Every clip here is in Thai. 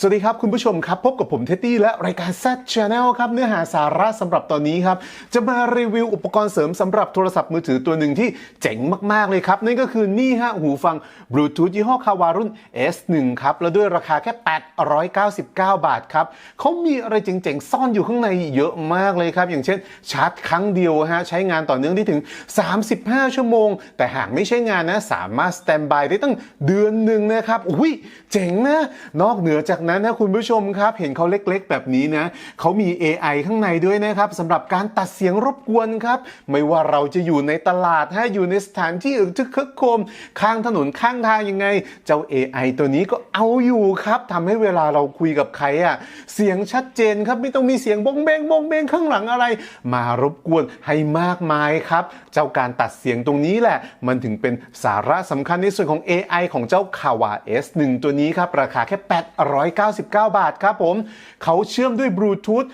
สวัสดีครับ คุณผู้ชมครับ พบกับผมเท็ดดี้และรายการ Z Channel ครับเนื้อหาสาระสำหรับตอนนี้ครับ จะมารีวิวอุปกรณ์เสริมสำหรับโทรศัพท์มือถือตัวหนึ่งที่เจ๋งมาก ๆ เลยครับ นั่นก็คือนี่ฮะหูฟังบลูทูธยี่ห้อคาวารุ่น S1 ครับ แล้วด้วยราคาแค่ 899 บาทครับเขามีอะไรเจ๋ง ๆ ซ่อนอยู่ข้างในเยอะมากเลยครับ อย่างเช่นชาร์จครั้งเดียวฮะใช้งานต่อเนื่องได้ถึง 35 ชั่วโมง แต่หากไม่ใช่งานนะสามารถสแตนบายได้ตั้งเดือนหนึ่งนะครับอุ้ยเจ๋งนะนอกเหนือจากนั้นนะคุณผู้ชมครับ เห็นเขาเล็กๆ แบบนี้นะเขามี AI ข้างในด้วยนะครับสำหรับการตัดเสียงรบกวนครับ ไม่ว่าเราจะอยู่ในตลาดฮะอยู่ในสถานที่อึกทึกคึกโคม ข้างถนนข้างทางยังไง เจ้า AI ตัวนี้ก็เอาอยู่ครับทำให้เวลาเราคุยกับใครอะเสียงชัดเจนครับไม่ต้องมีเสียงบงเบงบงเบงข้างหลังอะไร มารบกวนให้มากมายครับ เจ้าการตัดเสียงตรงนี้แหละ มันถึงเป็นสาระสำคัญในส่วนของ AI ของเจ้า Kawa S1 ตัวนี้ครับ ราคาแค่899 บาทครับผม เขาเชื่อมด้วยบลูทูธ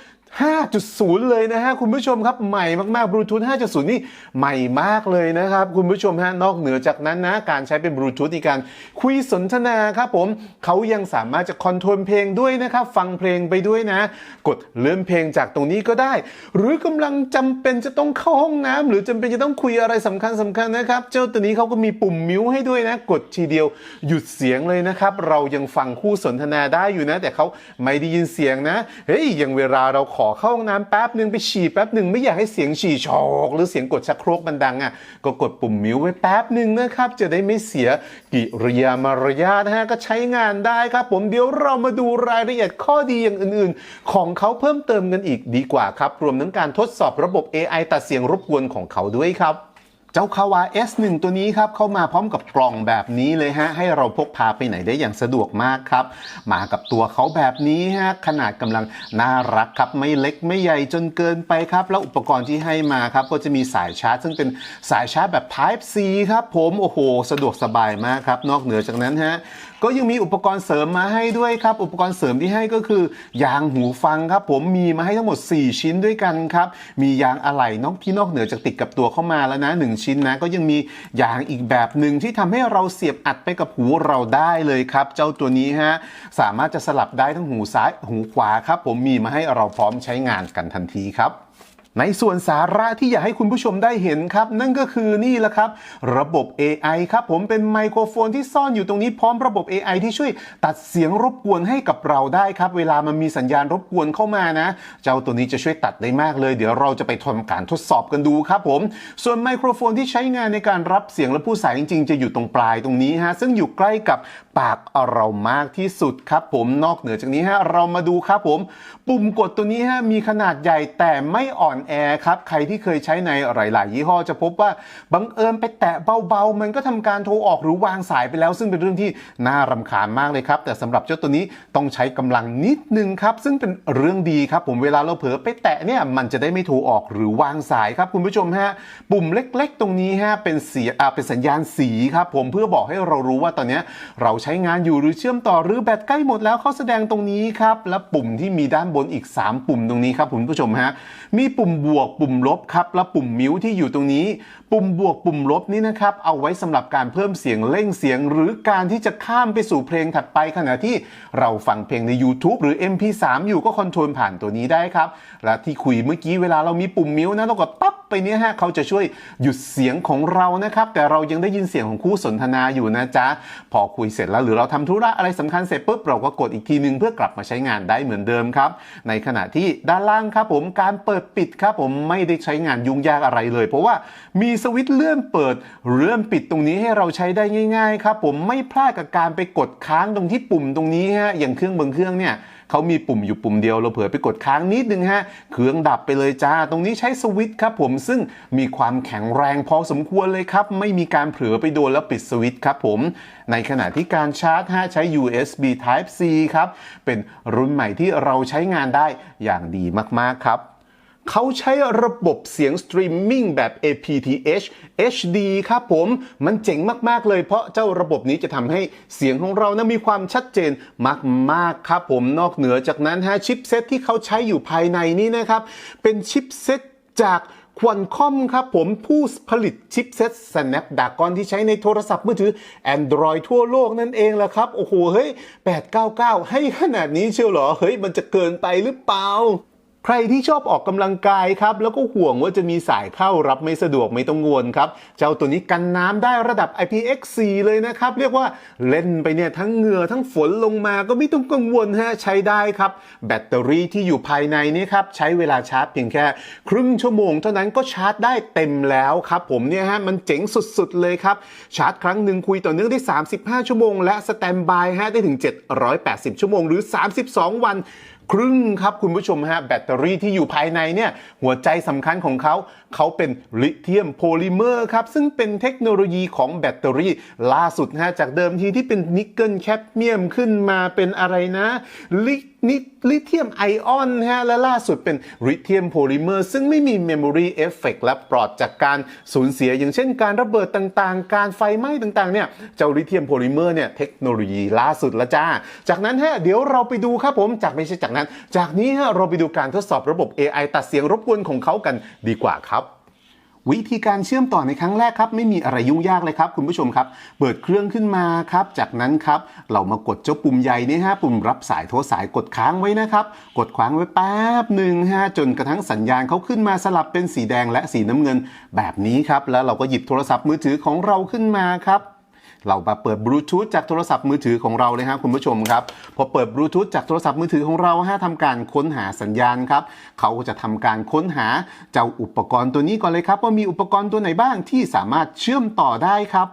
5.0 เลยนะฮะคุณผู้ชมครับใหม่มากๆบลูทูธ5.0 นี่ใหม่มากเลยนะครับคุณผู้ชมฮะนอกเหนือจากนั้นนะการใช้เป็นบลูทูธในการคุยสนทนาครับผมเขายังสามารถจะคอนโทรลเพลงด้วยนะครับฟังเพลงไปด้วยนะ กดเลื่อนเพลงจากตรงนี้ก็ได้ หรือกำลังจำเป็นจะต้องเข้าห้องน้ำหรือจำเป็นจะต้องคุยอะไรสำคัญสำคัญนะครับเจ้าตัวนี้เขาก็มีปุ่มมิวให้ด้วยนะ กดทีเดียวหยุดเสียงเลยนะครับเรายังฟังคู่สนทนาได้อยู่นะ แต่เขาไม่ได้ยินเสียงนะเฮ้ยอย่างเวลาเราขอเข้าห้องน้ำแป๊บหนึ่งไปฉี่แป๊บหนึ่งไม่อยากให้เสียงฉี่ชอกหรือเสียงกดชักโครกมันดังอะก็กดปุ่มมิวไว้แป๊บหนึ่งนะครับ จะได้ไม่เสียกิริยามารยาทนะฮะก็ใช้งานได้ครับผมเดี๋ยวเรามาดูรายละเอียดข้อดีอย่างอื่นๆ ของเขาเพิ่มเติมกันอีกดีกว่าครับ รวมทั้งการทดสอบระบบ AI ตัดเสียงรบกวนของเขาด้วยครับ เจ้าคาวา S1 ตัวนี้ครับเข้ามาพร้อมกับกล่องแบบนี้เลยฮะให้เราพกพาไปไหนได้อย่างสะดวกมากครับ มากับตัวเขาแบบนี้ฮะขนาดกำลังน่ารักครับไม่เล็กไม่ใหญ่จนเกินไปครับ แล้วอุปกรณ์ที่ให้มาครับก็จะมีสายชาร์จ ซึ่งเป็นสายชาร์จแบบ Type C ครับผมโอ้โห สะดวกสบายมากครับ นอกเหนือจากนั้นฮะ ก็ยังมีอุปกรณ์เสริมมาให้ด้วยครับ อุปกรณ์เสริมที่ให้ก็คือยางหูฟังครับ ผมมีมาให้ทั้งหมด 4 ชิ้นด้วยกันครับ มียางอะไหล่นอกที่นอกเหนือจากติดกับตัวเข้ามาแล้วนะ 1 ชิ้นนะ ก็ยังมียางอีกแบบหนึ่งที่ทำให้เราเสียบอัดไปกับหูเราได้เลยครับ เจ้าตัวนี้ฮะสามารถจะสลับได้ทั้งหูซ้ายหูขวาครับ ผมมีมาให้เราพร้อมใช้งานกันทันทีครับ ในส่วนสาระที่อยากให้คุณผู้ชมได้เห็นครับ นั่นก็คือนี่แหละครับ ระบบ AI ครับ ผมเป็นไมโครโฟนที่ซ่อนอยู่ตรงนี้พร้อมระบบ AI ที่ช่วยตัดเสียงรบกวนให้กับเราได้ครับ เวลามันมีสัญญาณรบกวนเข้ามานะ เจ้าตัวนี้จะช่วยตัดได้มากเลย เดี๋ยวเราจะไปทำการทดสอบกันดูครับผม ส่วนไมโครโฟนที่ใช้งานในการรับเสียงและผู้สายจริง ๆ จะอยู่ตรงปลายตรงนี้ฮะซึ่งอยู่ใกล้กับปากเรามากที่สุดครับ ผมนอกเหนือจากนี้ฮะเรามาดูครับผม ปุ่มกดตัวนี้ฮะมีขนาดใหญ่แต่ไม่อ่อนแอร์ครับ ใครที่เคยใช้ในหลาย ๆ ยี่ห้อจะพบว่าบังเอิญไปแตะเบา ๆ มันก็ทำการโทรออกหรือวางสายไปแล้ว ซึ่งเป็นเรื่องที่น่ารำคาญมากเลยครับ แต่สำหรับเจ้าตัวนี้ต้องใช้กำลังนิดนึงครับ ซึ่งเป็นเรื่องดีครับ ผมเวลาเราเผลอไปแตะเนี่ยมันจะได้ไม่โทรออกหรือวางสายครับคุณผู้ชมฮะปุ่มเล็ก ๆ ตรงนี้ฮะเป็นเสียอ่าเป็นสัญญาณสีครับผมเพื่อบอกให้เรารู้ว่าตอนนี้เราใช้งานอยู่หรือเชื่อมต่อหรือแบตใกล้หมดแล้วเขาแสดงตรงนี้ครับและปุ่มที่มีด้านบนอีก 3 ปุ่มตรงนี้ครับคุณผู้ชมฮะมีปุ่มบวกปุ่มลบครับและปุ่มมิวที่อยู่ตรงนี้ ปุ่มบวกปุ่มลบนี้นะครับเอาไว้สำหรับการเพิ่มเสียงเร่งเสียง หรือการที่จะข้ามไปสู่เพลงถัดไปขณะที่เราฟังเพลงใน YouTube หรือ MP3 อยู่ก็คอนโทรลผ่านตัวนี้ได้ครับ และที่คุยเมื่อกี้เวลาเรามีปุ่มมิวนะเรากดปั๊บ ไปเนี้ยฮะเขาจะช่วยหยุดเสียงของเรานะครับ แต่เรายังได้ยินเสียงของคู่สนทนาอยู่นะจ๊ะ พอคุยเสร็จแล้วหรือเราทำธุระอะไรสำคัญเสร็จปุ๊บเราก็กดอีกทีนึงเพื่อกลับมาใช้งานได้เหมือนเดิมครับ ในขณะที่ด้านล่างครับผมการเปิดปิดครับผมไม่ได้ใช้งานยุ่งยากอะไรเลย เพราะว่ามีสวิตช์เลื่อนเปิดเลื่อนปิดตรงนี้ให้เราใช้ได้ง่าย ๆ ครับ ผมไม่พลาดกับการไปกดค้างตรงที่ปุ่มตรงนี้ฮะอย่างเครื่องบางเครื่องเนี่ย เขามีปุ่มอยู่ปุ่มเดียวเราเผลอไปกดค้างนิดนึงฮะเครื่องดับไปเลยจ้า ตรงนี้ใช้สวิตช์ครับผมซึ่งมีความแข็งแรงพอสมควรเลยครับไม่มีการเผลอไปโดนแล้วปิดสวิตช์ครับผม ในขณะที่การชาร์จฮะใช้ USB Type C ครับเป็นรุ่นใหม่ที่เราใช้งานได้อย่างดีมากๆครับ เขาใช้ระบบเสียงสตรีมมิ่งแบบ APTH HD ครับผม มันเจ๋งมาก ๆ เลยเพราะเจ้าระบบนี้จะทำให้เสียงของเรานะมีความชัดเจนมาก ๆ ครับผมนอกเหนือจากนั้นฮะชิปเซตที่เขาใช้อยู่ภายในนี้นะครับ เป็นชิปเซตจากควอนคอมครับผมผู้ผลิตชิปเซ็ต Snapdragon ที่ใช้ในโทรศัพท์มือถือ Android ทั่วโลกนั่นเองแหละครับ โอ้โห เฮ้ย 899 ให้ขนาดนี้เชียวเหรอ เฮ้ย มันจะเกินไปหรือเปล่า ใครที่ชอบออกกำลังกายครับแล้วก็ห่วงว่าจะมีสายเข้ารับไม่สะดวกไม่ต้องงวนครับ เจ้าตัวนี้กันน้ำได้ระดับ IPX4 เลยนะครับ เรียกว่าเล่นไปเนี่ยทั้งเหงื่อทั้งฝนลงมาก็ไม่ต้องกังวลฮะใช้ได้ครับ แบตเตอรี่ที่อยู่ภายในนี่ครับใช้เวลาชาร์จเพียงแค่ ครึ่งชั่วโมงเท่านั้นก็ชาร์จได้เต็มแล้วครับผมเนี่ยฮะมันเจ๋งสุดๆเลยครับชาร์จครั้งหนึ่งคุยต่อเนื่องได้ 35 ชั่วโมง และสแตนบายฮะได้ถึง 780 ชั่วโมงหรือ 32 วันครึ่งครับคุณผู้ชมฮะแบตเตอรี่ที่อยู่ภายในเนี่ยหัวใจสำคัญของเขา เขาเป็นลิเธียมโพลิเมอร์ครับ ซึ่งเป็นเทคโนโลยีของแบตเตอรี่ ล่าสุดฮะจากเดิมทีที่เป็นนิกเกิลแคดเมียมขึ้นมาเป็นอะไรนะลินิลิเธียมไอออนฮะและล่าสุดเป็นลิเธียมโพลิเมอร์ซึ่งไม่มีเมมโมรีเอฟเฟกและปลอดจากการสูญเสีย อย่างเช่นการระเบิดต่างๆ การไฟไหม้ต่างๆเนี่ยเจ้าลิเธียมโพลิเมอร์เนี่ยเทคโนโลยีล่าสุดละจ้า จากนั้นฮะเดี๋ยวเราไปดูครับผมจากไม่ใช่จากนั้น จากนี้ฮะเราไปดูการทดสอบระบบ AI ตัดเสียงรบกวนของเขากันดีกว่าครับ วิธีการเชื่อมต่อในครั้งแรกครับ ไม่มีอะไรยุ่งยากเลยครับ คุณผู้ชมครับ เปิดเครื่องขึ้นมาครับ จากนั้นครับ เรามากดเจ้าปุ่มใหญ่นี่ฮะปุ่มรับสายโทรสายกดค้างไว้นะครับ กดค้างไว้แป๊บหนึ่งฮะจนกระทั่งสัญญาณเขาขึ้นมาสลับเป็นสีแดงและสีน้ำเงิน แบบนี้ครับแล้วเราก็หยิบโทรศัพท์มือถือของเราขึ้นมาครับ เรามาเปิดบลูทูธจากโทรศัพท์มือถือของเราเลยครับคุณผู้ชมครับ พอเปิดบลูทูธจากโทรศัพท์มือถือของเราฮะทำการค้นหาสัญญาณครับเขาก็จะทำการค้นหาเจ้าอุปกรณ์ตัวนี้ก่อนเลยครับ ว่ามีอุปกรณ์ตัวไหนบ้างที่สามารถเชื่อมต่อได้ครับ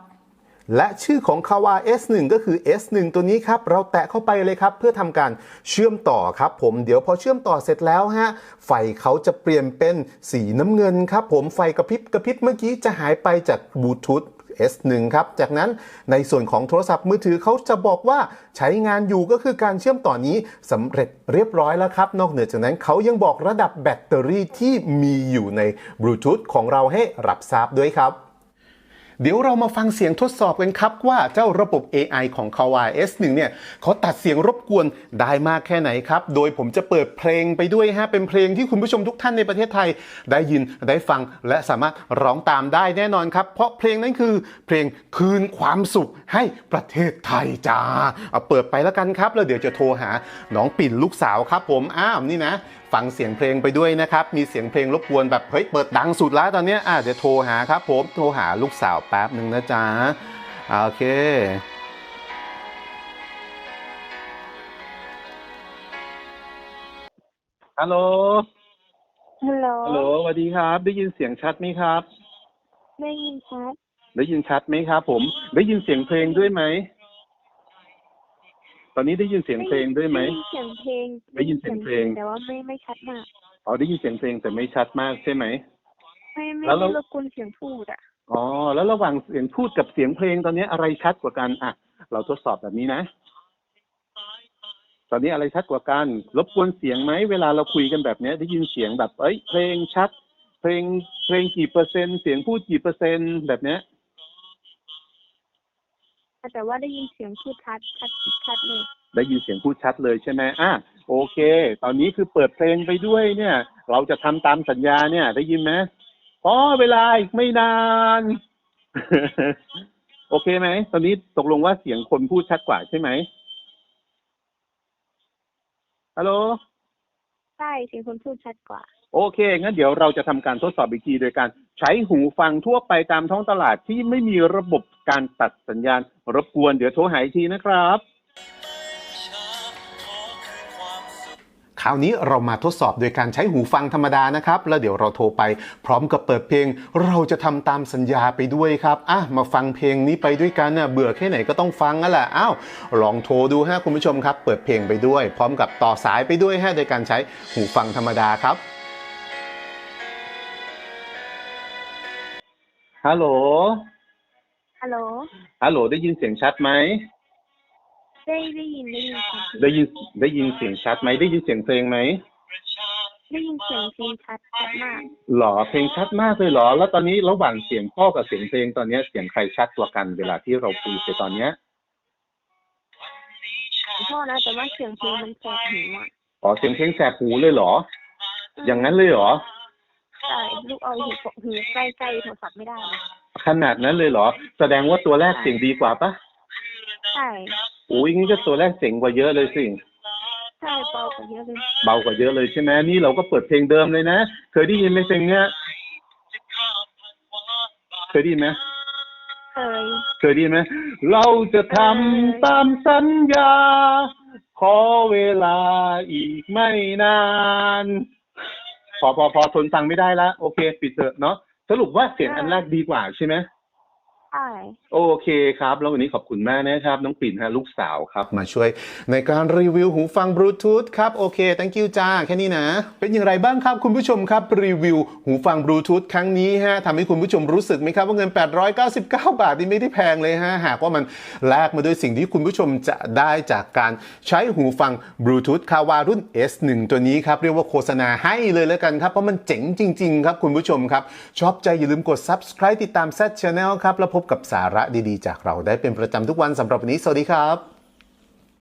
และชื่อของ Kawa S1 ก็คือ S1 ตัวนี้ครับ เราแตะเข้าไปเลยครับ เพื่อทำการเชื่อมต่อครับผมเดี๋ยวพอเชื่อมต่อเสร็จแล้วฮะไฟเขาจะเปลี่ยนเป็นสีน้ำเงินครับผมไฟกระพริบกระพริบเมื่อกี้จะหายไปจากบลูทูธ S1 ครับ จากนั้นในส่วนของโทรศัพท์มือถือเขาจะบอกว่าใช้งานอยู่ก็คือการเชื่อมต่อนี้สำเร็จเรียบร้อยแล้วครับ นอกเหนือจากนั้นเขายังบอกระดับแบตเตอรี่ที่มีอยู่ในบลูทูธของเราให้รับทราบด้วยครับ เดี๋ยวเรามาฟังเสียงทดสอบกันครับว่าเจ้าระบบ AI ของ Kawa S1 เนี่ยเขาตัดเสียงรบกวนได้มากแค่ไหนครับ โดยผมจะเปิดเพลงไปด้วยฮะเป็นเพลงที่คุณผู้ชมทุกท่านในประเทศไทย ได้ยินได้ฟังและสามารถร้องตามได้แน่นอนครับ เพราะเพลงนั้นคือเพลงคืนความสุขให้ประเทศไทยจ้าเอาเปิดไปแล้วกันครับแล้วเดี๋ยวจะโทรหาน้องปิ่นลูกสาวครับ ผมอ้าวนี่นะ ฟังเสียงเพลงไปด้วยนะครับ มีเสียงเพลงรบกวนแบบเฮ้ยเปิดดังสุดแล้วตอนเนี้ยอะเดี๋ยวโทรหาครับผมโทรหาลูกสาวแป๊บหนึ่งนะจ๊ะอ่าโอเคฮัลโหลฮัลโหลฮัลโหลสวัสดีครับ ได้ยินเสียงชัดไหมครับ ได้ยินชัด ได้ยินชัดไหมครับ ผม ได้ยินเสียงเพลงด้วยไหม ตอนนี้ได้ยินเสียงเพลงด้วยไหมได้ยินเสียงเพลงได้ยินเสียงเพลง แต่ว่าไม่ไม่ชัดมากอ๋อได้ยินเสียงเพลงแต่ไม่ชัดมากใช่ไหม ไม่ไม่แล้วเราไม่รบกวนเสียงพูดอะ อ๋อแล้วระหว่างเสียงพูดกับเสียงเพลงตอนนี้อะไรชัดกว่ากันอะ เราทดสอบแบบนี้นะ ตอนนี้อะไรชัดกว่ากันรบกวนเสียงไหมเวลาเราคุยกันแบบเนี้ยได้ยินเสียงแบบ เอ้ยเพลงชัด เพลงเพลงกี่เปอร์เซ็นต์เสียงพูดกี่เปอร์เซ็นต์แบบเนี้ย แต่ว่าได้ยินเสียงพูดชัดชัดชัดเลยได้ยินเสียงพูดชัดเลยใช่ไหมอะโอเค ตอนนี้คือเปิดเพลงไปด้วยเนี่ย เราจะทำตามสัญญาเนี่ย ได้ยินไหมพอเวลาอีกไม่นาน โอเคไหม ตอนนี้ตกลงว่าเสียงคนพูดชัดกว่าใช่ไหมฮัลโหล ใช่ เสียงคนพูดชัดกว่า โอเค งั้นเดี๋ยวเราจะทำการทดสอบอีกทีโดยการใช้หูฟังทั่วไปตามท้องตลาดที่ไม่มีระบบการตัดสัญญาณ รบกวนเดี๋ยวโทรหาอีกทีนะครับ คราวนี้เรามาทดสอบโดยการใช้หูฟังธรรมดานะครับ แล้วเดี๋ยวเราโทรไปพร้อมกับเปิดเพลง เราจะทำตามสัญญาไปด้วยครับอะมาฟังเพลงนี้ไปด้วยกันนะเบื่อแค่ไหนก็ต้องฟังนั่นแหละอ้าวลองโทรดูฮะคุณผู้ชมครับ เปิดเพลงไปด้วย พร้อมกับต่อสายไปด้วยฮะโดยการใช้หูฟังธรรมดาครับ ฮัลโหล ฮัลโหล ฮัลโหล ได้ยินเสียงชัดไหม ได้ได้ยินได้ยินชัดได้ยินได้ยินเสียงชัดไหม ได้ยินเสียงเพลงไหม ได้ยินเสียงเพลงชัดชัดมาก หรอ เพลงชัดมากเลยเหรอ แล้วตอนนี้ระหว่างเสียงพ่อกับเสียงเพลงตอนเนี้ยเสียงใครชัดกว่ากันเวลาที่เราคุยไปตอนเนี้ยพ่อนะแต่ว่าเสียงเพลงมันแสบหูอะอ๋อ เสียงเพลงแสบหูเลยเหรอ อย่างนั้นเลยเหรอ ใช่ลูกเอาหูหูใกล้ใกล้ๆโทรศัพท์ไม่ได้เลยขนาดนั้นเลยเหรอ แสดงว่าตัวแรกเสียงดีกว่าปะใช่อุ้ยงี้ก็ตัวแรกเสียงกว่าเยอะเลยสิใช่เบากว่าเยอะเลยเบากว่าเยอะเลยใช่ไหมนี่เราก็เปิดเพลงเดิมเลยนะเคยได้ยินไหมเพลงเนี้ยเคยได้ยินไหมเคยเคยได้ยินไหมเราจะทำตามสัญญา ขอเวลาอีกไม่นาน พอพอพอทนฟังไม่ได้ละโอเค ปิดเถอะเนาะสรุปว่าเสียงอันแรกดีกว่าใช่ไหม ใช่โอเคครับ แล้ววันนี้ขอบคุณมากนะครับ น้องปิ่นฮะลูกสาวครับ มาช่วยในการรีวิวหูฟังบลูทูธครับ โอเค thank you จ้า แค่นี้นะ เป็นอย่างไรบ้างครับคุณผู้ชมครับ รีวิวหูฟังบลูทูธครั้งนี้ฮะทำให้คุณผู้ชมรู้สึกไหมครับว่าเงิน 899 บาทนี่ไม่ได้แพงเลยฮะ หากว่ามันแลกมาด้วยสิ่งที่คุณผู้ชมจะได้จากการใช้หูฟังบลูทูธคาวารุ่น S1 ตัวนี้ครับ เรียกว่าโฆษณาให้เลยแล้วกันครับเพราะมันเจ๋งจริง ๆ ครับคุณผู้ชมครับชอบใจอย่าลืมกด subscribe ติดตาม Z Channel ครับแล้วพบกับสาระดีๆ จากเราได้เป็นประจำทุกวันสำหรับวันนี้ สวัสดีครับ